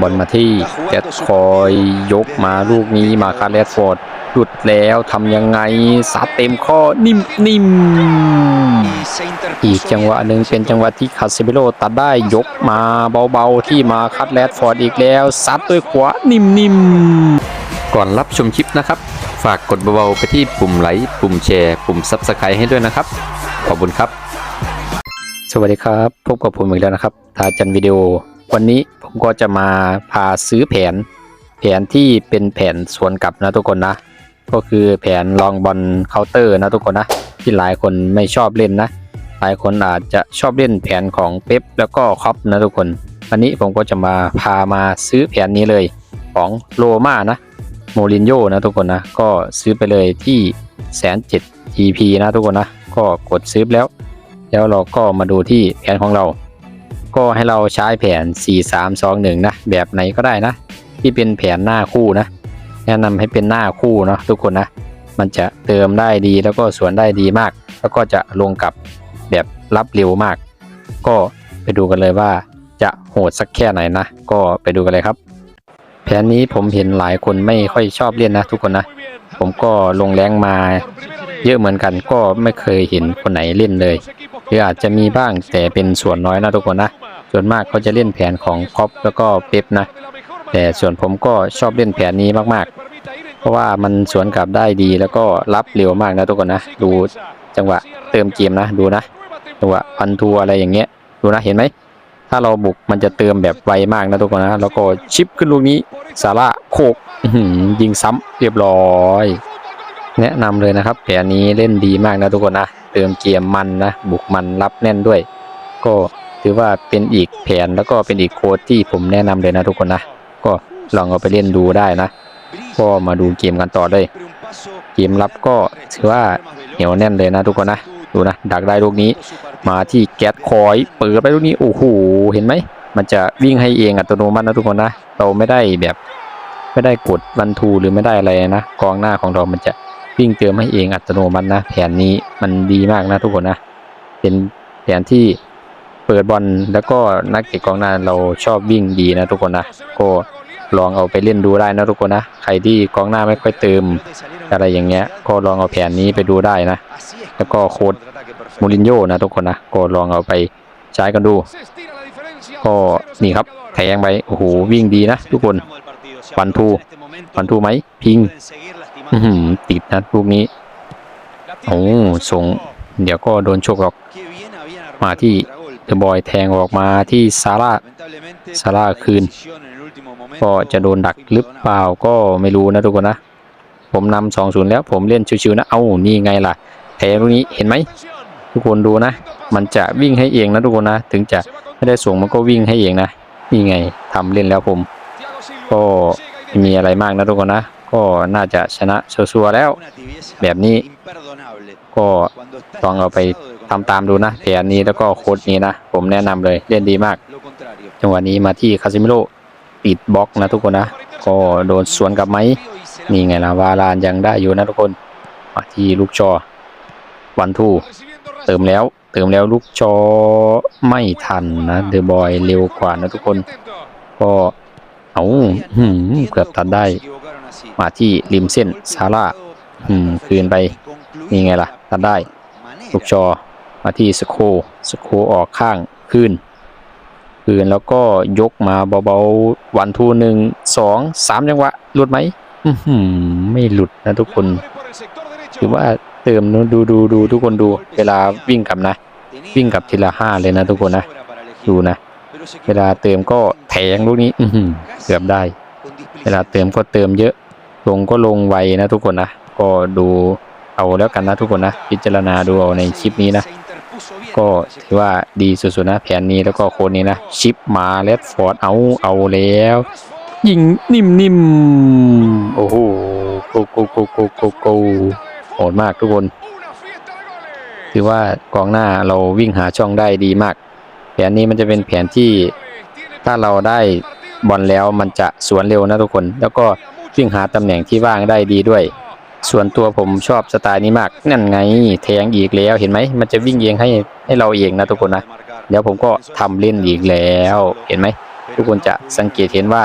บอลมาที่แกตคอยยกมาลูกนี้มาคาร์เลสฟอร์ดหลุดแล้วทำยังไงซัดเต็มข้อนิ่มนิ่มอีกจังหวะหนึ่งเป็นจังหวะที่คาเซเบโลตัดได้ยกมาเบาๆที่มาคัดแรดฟอร์ดอีกแล้วซัดด้วยขวานิ่มนิ่มก่อนรับชมคลิปนะครับ ฝากกดเบาๆไปที่ปุ่มไลค์ปุ่มแชร์ ปุ่มซับสไครต์ให้ด้วยนะครับ ขอบคุณครับ สวัสดีครับ พบกับผมอีกแล้วนะครับ ทาจันวิดีโอ วันนี้ผมก็จะมาพาซื้อแผน แผนที่เป็นแผนสวนกลับนะทุกคนนะ ก็คือแผนลองบอลเคาน์เตอร์นะทุกคนนะ ที่หลายคนไม่ชอบเล่นนะ หลายคนอาจจะชอบเล่นแผนของเป๊ปแล้วก็คอปนะทุกคน วันนี้ผมก็จะมาพามาซื้อแผนนี้เลยของโรม่านะโมรินโญ่นะทุกคนนะ ก็ซื้อไปเลยที่แสนเจ็ด GP นะทุกคนนะ ก็กดซื้อแล้ว แล้วเราก็มาดูที่แผนของเรา ก็ให้เราใช้แผน 4 3 2 1 นะ แบบไหนก็ได้นะ ที่เป็นแผนหน้าคู่นะ แนะนำให้เป็นหน้าคู่เนาะทุกคนนะ มันจะเติมได้ดีแล้วก็สวนได้ดีมาก แล้วก็จะลงกับแบบรับเร็วมาก ก็ไปดูกันเลยว่าจะโหดสักแค่ไหนนะ ก็ไปดูกันเลยครับ แผนนี้ผมเห็นหลายคนไม่ค่อยชอบเล่นนะ ทุกคนนะ ผมก็ลงแรงมาเยอะเหมือนกันก็ไม่เคยเห็นคนไหนเล่นเลยหรืออาจจะมีบ้างแต่เป็นส่วนน้อยนะทุกคนนะ ส่วนมากเขาจะเล่นแผนของคอปแล้วก็เป๊ปนะ แต่ส่วนผมก็ชอบเล่นแผนนี้มากๆ เพราะว่ามันสวนกลับได้ดีแล้วก็รับเร็วมากนะทุกคนนะ ดูจังหวะเติมเกมนะดูนะจังหวะพันทัวอะไรอย่างเงี้ยดูนะเห็นไหมถ้าเราบุกมันจะเติมแบบไวมากนะทุกคนนะ แล้วก็ชิปขึ้นลูกนี้ซาร่าโคกยิงซ้ำเรียบร้อย แนะนำเลยนะครับแผนนี้เล่นดีมากนะทุกคนนะ เติมเกมมันนะ บุกมันรับแน่นด้วย ก็ ถือว่าเป็นอีกแผนแล้วก็เป็นอีกโค้ดที่ผมแนะนำเลยนะทุกคนนะ ก็ลองเอาไปเล่นดูได้นะ ก็มาดูเกมกันต่อเลย เกมรับก็ถือว่าเหนียวแน่นเลยนะทุกคนนะ ดูนะ ดักได้ลูกนี้ มาที่แก๊สคอย เปิดไปลูกนี้ โอ้โห เห็นไหม มันจะวิ่งให้เองอัตโนมัตินะทุกคนนะ เราไม่ได้แบบไม่ได้กดวันทูหรือไม่ได้อะไรนะ กองหน้าของเรามันจะวิ่งเติมให้เองอัตโนมัตินะ แผนนี้มันดีมากนะทุกคนนะ เป็นแผนที่ เปิดบอลแล้วก็นักเตะกองหน้าเราชอบวิ่งดีนะทุกคนนะก็ลองเอาไปเล่นดูได้นะทุกคนนะใครที่กองหน้าไม่ค่อยเติมอะไรอย่างเงี้ย ก็ลองเอาแผนนี้ไปดูได้นะ แล้วก็โค้ดมูรินโญ่นะทุกคนนะก็ลองเอาไปใช้กันดู ก็นี่ครับแทงไปโอ้โหวิ่งดีนะทุกคนวันทูวันทูไหมพิงอื้อหือติดนะลูกนี้โอ้ส่งเดี๋ยวก็โดนชกหรอกมาที่ เดอะบอยแทงออกมาที่ซาร่าซาร่าคืน ก็จะโดนดักหรือเปล่าก็ไม่รู้นะทุกคนนะ ผมนำสองศูนย์แล้วผมเล่นชิวๆนะ เอ้า นี่ไงล่ะแทงลูกนี้เห็นไหม ทุกคนดูนะ มันจะวิ่งให้เองนะทุกคนนะ ถึงจะไม่ได้ส่งมันก็วิ่งให้เองนะ นี่ไงทำเล่นแล้วผม ก็ไม่มีอะไรมากนะทุกคนนะ ก็น่าจะชนะชัวร์ๆแล้ว แบบนี้ ก็ลองเอาไป ทำตามดูนะแผนนี้แล้วก็โค้ดนี้นะ ผมแนะนำเลยเล่นดีมาก จังหวะนี้มาที่คาซิมิโร่ติดบล็อกนะทุกคนนะ ก็โดนสวนกลับไหมนี่ไงล่ะวาลานยังได้อยู่นะทุกคนมาที่ลูกชอวันทูเติมแล้วเติมแล้วลูกชอไม่ทันนะเดอะบอยเร็วกว่านะทุกคน ก็เอาหืมเกือบตัดได้ มาที่ริมเส้นซาร่าหืมคืนไปนี่ไงล่ะตัดได้ ลูกชอ มาที่สโคสโคออกข้างคืนคืนแล้วก็ยกมาเบาๆวันทูหนึ่งสองสามจังหวะหลุดไหมอื้อหือไม่หลุดนะทุกคนถือว่าเติมนะดูดูดูทุกคนดูเวลาวิ่งกลับนะ วิ่งกลับทีละห้าเลยนะทุกคนนะ ดูนะ เวลาเติมก็แทงลูกนี้ อื้อหือเกือบได้ เวลาเติมก็เติมเยอะ ลงก็ลงไวนะทุกคนนะ ก็ดูเอาแล้วกันนะทุกคนนะ พิจารณาดูเอาในคลิปนี้นะ ก็ถือว่าดีสุดๆนะแผนนี้แล้วก็โค้ดนี้นะ ชิปมาเลดฟอร์ดเอาเอาแล้ว ยิงนิ่มๆ โอ้โหโกโกโกโกโกโกโหดมากทุกคน ถือว่ากองหน้าเราวิ่งหาช่องได้ดีมาก แผนนี้มันจะเป็นแผนที่ถ้าเราได้บอลแล้วมันจะสวนเร็วนะทุกคน แล้วก็วิ่งหาตำแหน่งที่ว่างได้ดีด้วย ส่วนตัวผมชอบสไตล์นี้มาก นั่นไงแทงอีกแล้วเห็นไหม มันจะวิ่งเองให้ให้เราเองนะทุกคนนะ เดี๋ยวผมก็ทำเล่นอีกแล้วเห็นไหม ทุกคนจะสังเกตเห็นว่า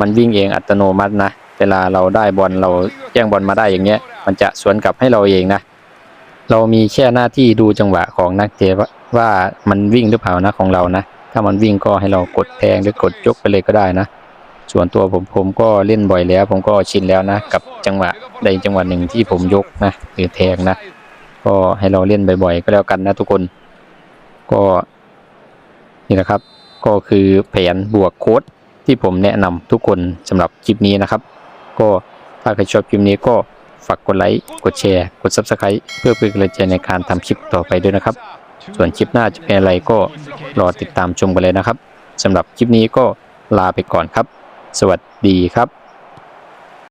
มันวิ่งเองอัตโนมัตินะ เวลาเราได้บอลเราแย่งบอลมาได้อย่างเงี้ย มันจะสวนกลับให้เราเองนะ เรามีแค่หน้าที่ดูจังหวะของนักเตะว่าว่ามันวิ่งหรือเปล่านะของเรานะ ถ้ามันวิ่งก็ให้เรากดแทงหรือกดยกไปเลยก็ได้นะ ส่วนตัวผมผมก็เล่นบ่อยแล้ว ผมก็ชินแล้วนะ กับจังหวะใดจังหวะหนึ่งที่ผมยกนะหรือแทงนะ ก็ให้เราเล่นบ่อยๆ ก็แล้วกันนะทุกคน ก็นี่แหละครับ ก็คือแผนบวกโค้ดที่ผมแนะนำทุกคนสำหรับคลิปนี้นะครับ ก็ถ้าใครชอบคลิปนี้ก็ฝากกดไลค์กดแชร์ กด Subscribe เพื่อเป็นกำลังใจในการทำคลิปต่อไปด้วยนะครับ ส่วนคลิปหน้าจะเป็นอะไรก็รอติดตามชมกันเลยนะครับสำหรับคลิปนี้ก็ลาไปก่อนครับ สวัสดีครับ